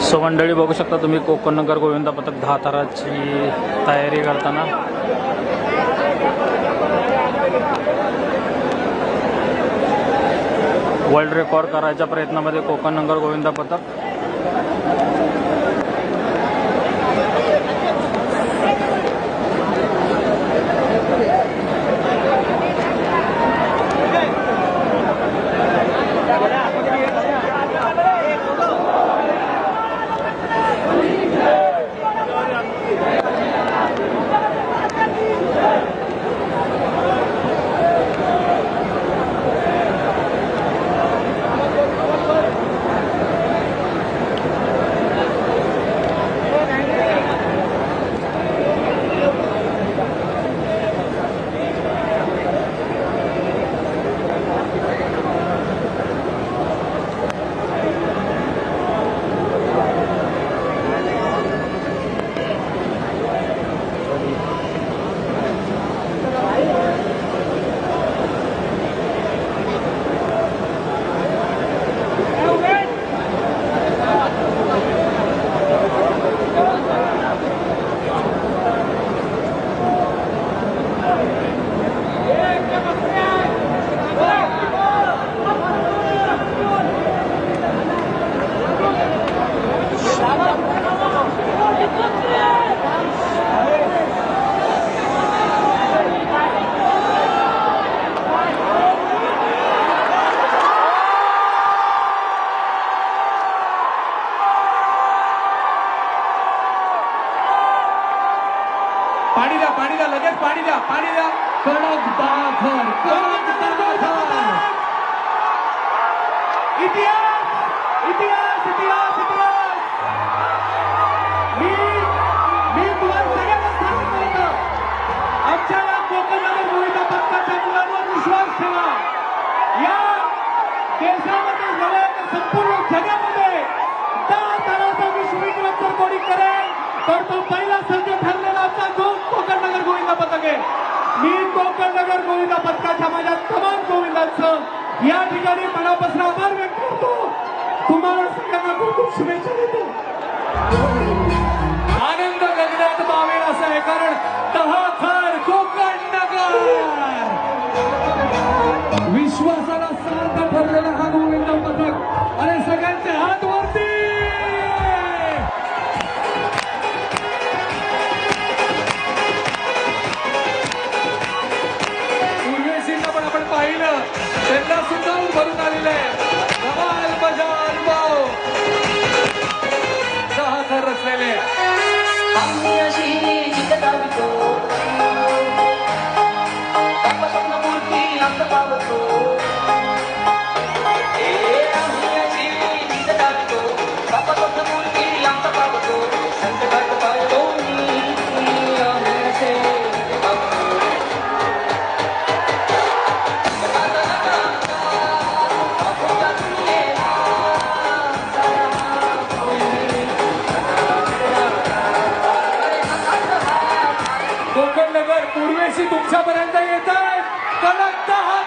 So मंडळी बघू शकता तुम्ही कोकणनगर गोविंदा पथक दहा ताराची तयारी करताना. वर्ल्ड रेकॉर्ड करायच्या प्रयत्नामध्ये कोकणनगर गोविंदा पथक या ठिकाणी मनापासून आभार व्यक्त 把你的心 नगर तुमच्यापर्यंत येत आहे कडक दहा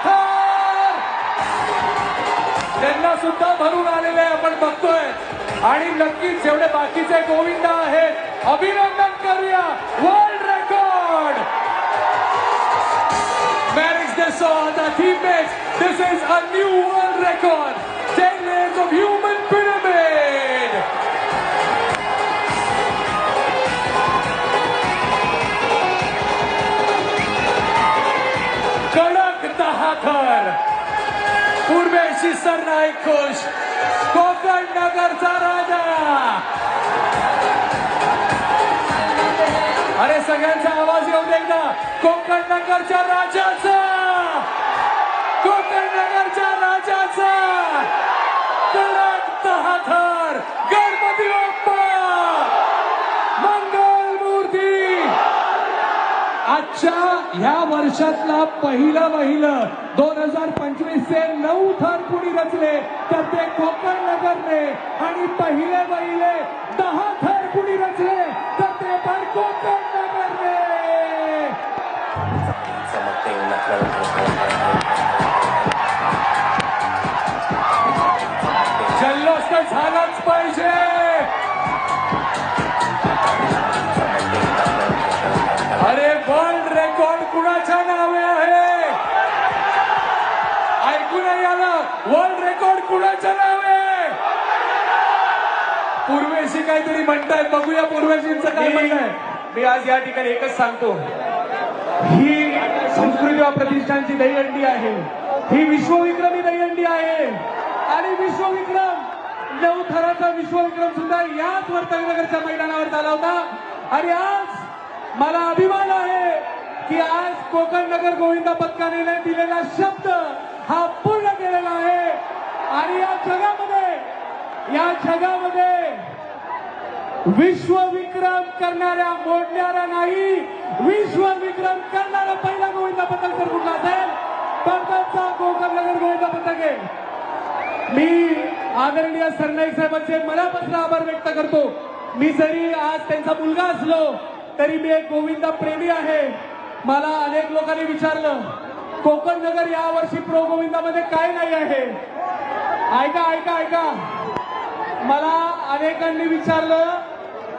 त्यांना सुद्धा भरून आलेले आपण बघतोय. आणि नक्कीच जेवढे बाकीचे गोविंद आहेत अभिनंदन करूया. World record Marriage this is a new world record Purveshi Sarnaik खुश नगरचा राजा अरे सगळ्यांचा आवाज येऊ दे एकदा कोकण नगरच्या राजाचा ह्या वर्षातला पहिलं महिलं दोन हजार पंचवीस चे नऊ थर कुणी रचले. तर ते कोकण नगरने आणि पहिले महिले दहा थर कुणी रचले. तर ते पण कोकण नगरने. ऐकू नाही वर्ल्ड रेकॉर्ड कुणाचं नाव. आहे पूर्वेशी काहीतरी म्हणताय बघूया पूर्वेशींच काय म्हणणं मी आज या ठिकाणी एकच सांगतो. ही संस्कृती प्रतिष्ठानची दहीहंडी आहे. ही विश्वविक्रमी दहीहंडी आहे. आणि विश्वविक्रम नऊ थराचा विश्वविक्रम सुद्धा याच वर्तनगरच्या मैदानावर झाला होता. आणि आज मला अभिमान आहे की आज कोकण नगर गोविंदा पथकाने दिलेला शब्द हा पूर्ण केलेला आहे. आणि या जगामध्ये या जगामध्ये विश्वविक्रम करणाऱ्या मोडणारा नाही विश्वविक्रम करणारा पहिला गोविंदा पथक जर कुठला असेल? तर त्यांचा कोकण नगर गोविंदा पथक आहे मी आदरणीय सरनाईक साहेबांचे मनापासून आभार व्यक्त करतो. मी जरी आज त्यांचा मुलगा असलो तरी मी एक गोविंदा प्रेमी आहे. मला अनेक लोकांनी विचारलं कोकण नगर यावर्षी प्रोगोविंदामध्ये काय नाही आहे? ऐका ऐका ऐका. मला अनेकांनी विचारलं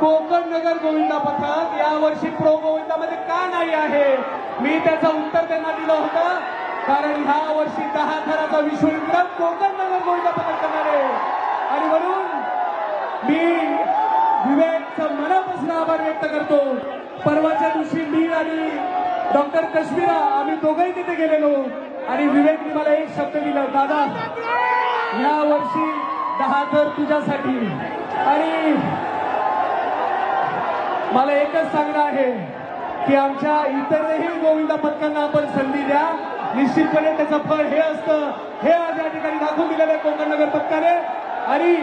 कोकण नगर गोविंदा पथक यावर्षी प्रो गोविंदामध्ये का नाही आहे? मी त्याचं उत्तर त्यांना दिलं होतं. कारण ह्या वर्षी दहा थराचा विश्वविक्रम कोकण नगर गोविंदा पथक करणार आहे. आणि म्हणून मी विवेकचं मनापासून आभार व्यक्त करतो. परवाच्या दिवशी मी आणि डॉक्टर कश्मीरा आम्ही दोघंही तिथे गेलेलो. आणि विवेकने मला एक शब्द दिला दादा या वर्षी दहा थर तुझ्यासाठी. आणि मला एकच सांगणं आहे की आमच्या इतरही गोविंदा पथकांना आपण संधी द्या. निश्चितपणे त्याचं फळ हे असतं. हे आज या ठिकाणी दाखवून दिलेलं आहे कोकण नगर पथकाने. आणि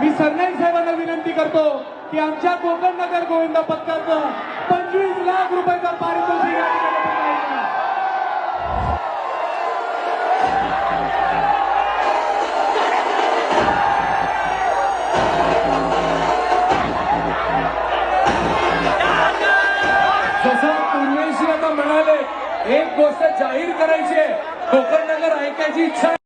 मी सरनाईक साहेबांना विनंती करतो की आमच्या कोकण नगर गोविंदा पथकाचं पंचवीस लाख रुपयाचा पारितोषिक या ठिकाणी जसं पूर्वेशी आता म्हणाले एक गोष्ट जाहीर करायची आहे कोकण नगर ऐकायची इच्छा